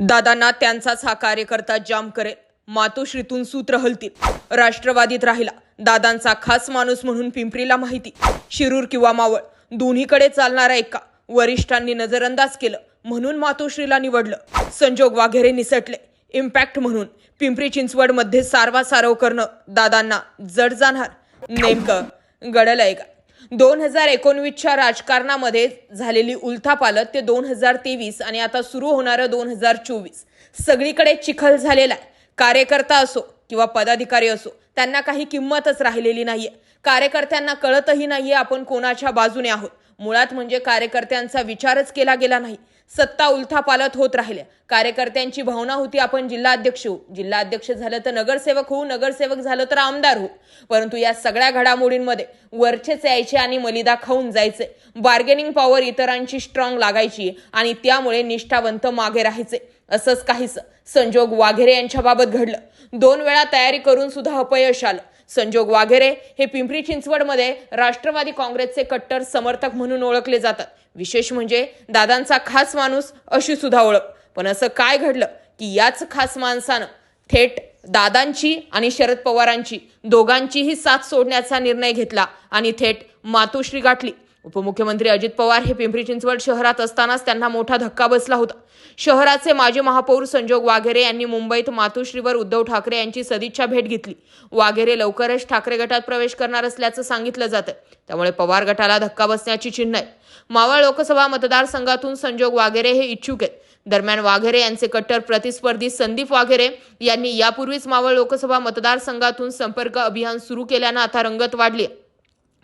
दादांना त्यांचाच हा कार्यकर्ता जाम करेल. मातोश्रीतून सूत्र हलतील. राष्ट्रवादीत राहिला. दादांचा खास माणूस म्हणून पिंपरीला माहिती. शिरूर किंवा मावळ. दोन्हीकडे चालणारा एका. वरिष्ठांनी नजरअंदाज केलं. म्हणून मातोश्रीला निवडलं. संजोग वाघेरे निसटले. इम्पॅक्ट म्हणून. पिंपरी चिंचवडमध्ये सारवा सारव करणं दादांना जड जाणार. नेमकं घडलंय का? दोन हजार एकोणवीसच्या राजकारणामध्ये झालेली उलथापालत ते दोन हजार तेवीस आणि आता सुरू होणारं दोन हजार चोवीस. सगळीकडे चिखल झालेला आहे. कार्यकर्ता असो किंवा पदाधिकारी असो त्यांना काही किंमतच राहिलेली नाहीये. कार्यकर्त्यांना कळतही नाहीये आपण कोणाच्या बाजूने आहोत. मुळात म्हणजे कार्यकर्त्यांचा विचारच केला गेला नाही. सत्ता उलथापालत होत राहिल्या. कार्यकर्त्यांची भावना होती आपण जिल्हाध्यक्ष होऊ. जिल्हाध्यक्ष झालं तर नगरसेवक होऊ नगरसेवक झालं तर आमदार होऊ. परंतु या सगळ्या घडामोडींमध्ये वरचेच यायचे आणि मलिदा खाऊन जायचे. बार्गेनिंग पॉवर इतरांची स्ट्रॉंग लागायची आणि त्यामुळे निष्ठावंत मागे राहायचे. असंच काहीच संजोग वाघेरे यांच्या बाबत घडलं. दोन वेळा तयारी करून सुद्धा अपयश आलं. संजोग वाघेरे हे पिंपरी चिंचवडमध्ये राष्ट्रवादी काँग्रेसचे कट्टर समर्थक म्हणून ओळखले जातात. विशेष म्हणजे दादांचा खास माणूस अशी सुद्धा ओळख. पण असं काय घडलं की याच खास माणसानं थेट दादांची आणि शरद पवारांची दोघांचीही साथ सोडण्याचा निर्णय घेतला आणि थेट मातोश्री गाठली. उपमुख्यमंत्री अजित पवार हे पिंपरी चिंचवड शहरात असतानाच त्यांना मोठा धक्का बसला होता. शहराचे माजी महापौर संजोग वाघेरे यांनी मुंबईत मातोश्रीवर उद्धव ठाकरे यांची सदिच्छा भेट घेतली. वाघेरे लवकरच ठाकरे गटात प्रवेश करणार असल्याचं सांगितलं जातं. त्यामुळे पवार गटाला धक्का बसण्याची चिन्ह आहे. मावळ लोकसभा मतदारसंघातून संजोग वाघेरे हे इच्छुक आहेत. दरम्यान वाघेरे यांचे कट्टर प्रतिस्पर्धी संदीप वाघेरे यांनी यापूर्वीच मावळ लोकसभा मतदारसंघातून संपर्क अभियान सुरू केल्यानं आता रंगत वाढली आहे.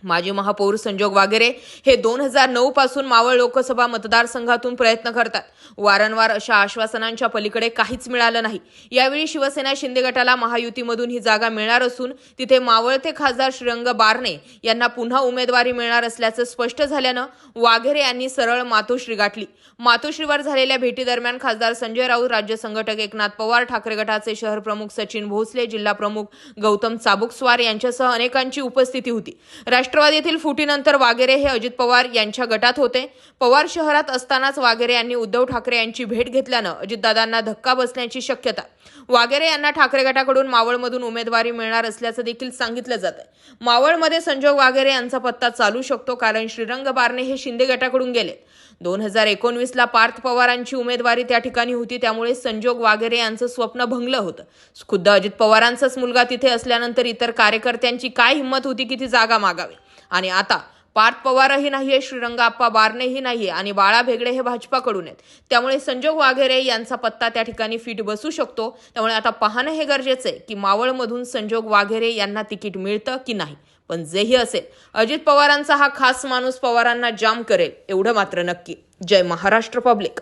माजी महापौर संजोग वाघेरे हे दोन हजार नऊ पासून मावळ लोकसभा मतदारसंघातून प्रयत्न करतात. वारंवार अशा आश्वासनांच्या पलीकडे काहीच मिळालं नाही. यावेळी शिवसेना शिंदे गटाला महायुतीमधून ही जागा मिळणार असून तिथे मावळते खासदार श्रीरंग बारणे यांना पुन्हा उमेदवारी मिळणार असल्याचं स्पष्ट झाल्यानं वाघेरे यांनी सरळ मातोश्री गाठली. मातोश्रीवर झालेल्या भेटीदरम्यान खासदार संजय राऊत राज्य संघटक एकनाथ पवार ठाकरे गटाचे शहर प्रमुख सचिन भोसले जिल्हा प्रमुख गौतम चाबुकस्वार यांच्यासह अनेकांची उपस्थिती होती. राष्ट्र राष्ट्रवादीतील फुटीनंतर वाघेरे हे अजित पवार यांच्या गटात होते. पवार शहरात असतानाच वाघेरे यांनी उद्धव ठाकरे यांची भेट घेतल्यानं अजितदादांना धक्का बसण्याची शक्यता. वाघेरे यांना ठाकरे गटाकडून मावळमधून उमेदवारी मिळणार असल्याचं देखील सांगितलं जात आहे मावळमध्ये संजोग वाघेरे यांचा पत्ता चालू शकतो कारण श्रीरंग बारणे हे शिंदे गटाकडून गेले. दोन हजार एकोणवीसला पार्थ पवारांची उमेदवारी त्या ठिकाणी होती त्यामुळे संजोग वाघेरे यांचं स्वप्न भंगलं होतं. खुद्द अजित पवारांचाच मुलगा तिथे असल्यानंतर इतर कार्यकर्त्यांची काय हिंमत होती की ती जागा मागावी? आणि आता पार्थ पवारही नाहीये श्रीरंगाप्पा बारणेही नाहीये आणि बाळा भेगडे हे भाजपाकडून आहेत. त्यामुळे संजोग वाघेरे यांचा पत्ता त्या ठिकाणी फिट बसू शकतो. त्यामुळे आता पाहणं हे गरजेचं आहे की मावळमधून संजोग वाघेरे यांना तिकीट मिळतं की नाही. पण जेही असेल अजित पवारांचा हा खास माणूस पवारांना जाम करेल एवढं मात्र नक्की. जय महाराष्ट्र पब्लिक.